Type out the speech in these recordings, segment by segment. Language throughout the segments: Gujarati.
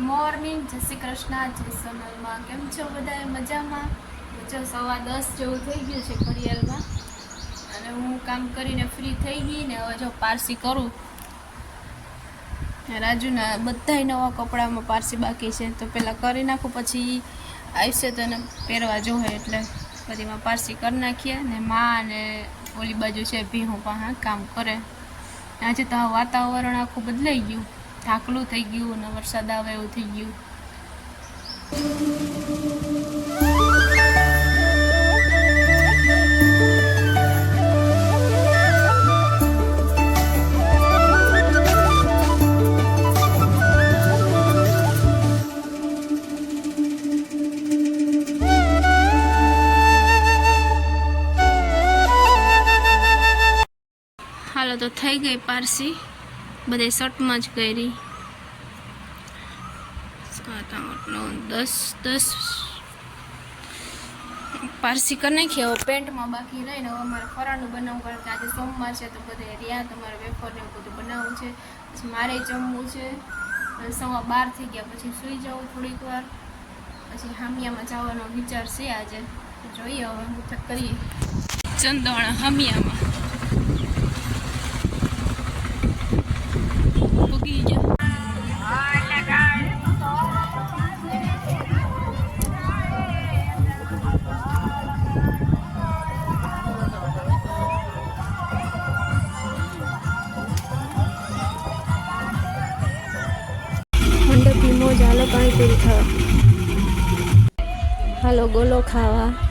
મોર્નિંગ જય શ્રી કૃષ્ણ, જય સોનલમાં. કેમ છો બધા મજામાં? જો સવા દસ જેવું થઈ ગયું છે ઘડિયાળમાં. અને હું કામ કરીને ફ્રી થઈ ગઈ ને હવે જો પારસી કરું. રાજુના બધાય નવા કપડામાં પારસી બાકી છે. તો પહેલાં કરી નાખું, પછી આવશે તો પહેરવા જોહે. એટલે બધીમાં પારસી કરી નાખીએ ને માં અને ઓલી બાજુ છે ભીહું હા, કામ કરે. આજે તો વાતાવરણ આખું બદલાઈ ગયું. ઢાકલું થઈ ગયું અને વરસાદ આવે એવું થઈ ગયું. હાલો તો થઈ ગઈ પારસી. બધે શર્ટમાં જ કરી. આઠ નવ દસ દસ. પારસી કરી નાખીએ હવે પેન્ટમાં બાકી રહીને હવે અમારે ફરાળનું બનાવવું કે આજે સોમવાર છે તો બધે રહ્યા, તમારે વેફર ને એવું બધું બનાવવું છે. પછી મારે જમવું છે. સવા બાર થઈ ગયા, પછી સૂઈ જવું થોડીક વાર. પછી હામિયામાં જવાનો વિચાર છે આજે. જોઈએ હવે હું કરીએ. ચંદોણા હામિયામાં. મંડપી મોજ હાલો પાણીપુરી ખાવા. હાલો ગોલો ખાવા.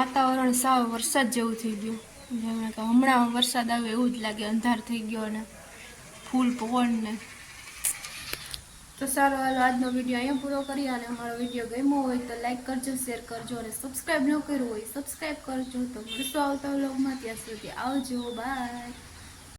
વાતાવરણ સાવ વરસાદ જેવું થઈ ગયું. જાણે કે હમણાં વરસાદ આવે એવું જ લાગે, અંધાર થઈ ગયો અને ફૂલ પવન ને. તો સારો, હાલો, આજનો વીડિયો અહીંયા પૂરો કરીએ અને અમારો વીડિયો ગમ્યો હોય તો લાઇક કરજો, શેર કરજો અને સબસ્ક્રાઈબ ન કર્યું હોય, સબસ્ક્રાઈબ કરજો. તો મળશું આવતા વ્લોગમાં, ત્યાં સુધી આવજો, બાય.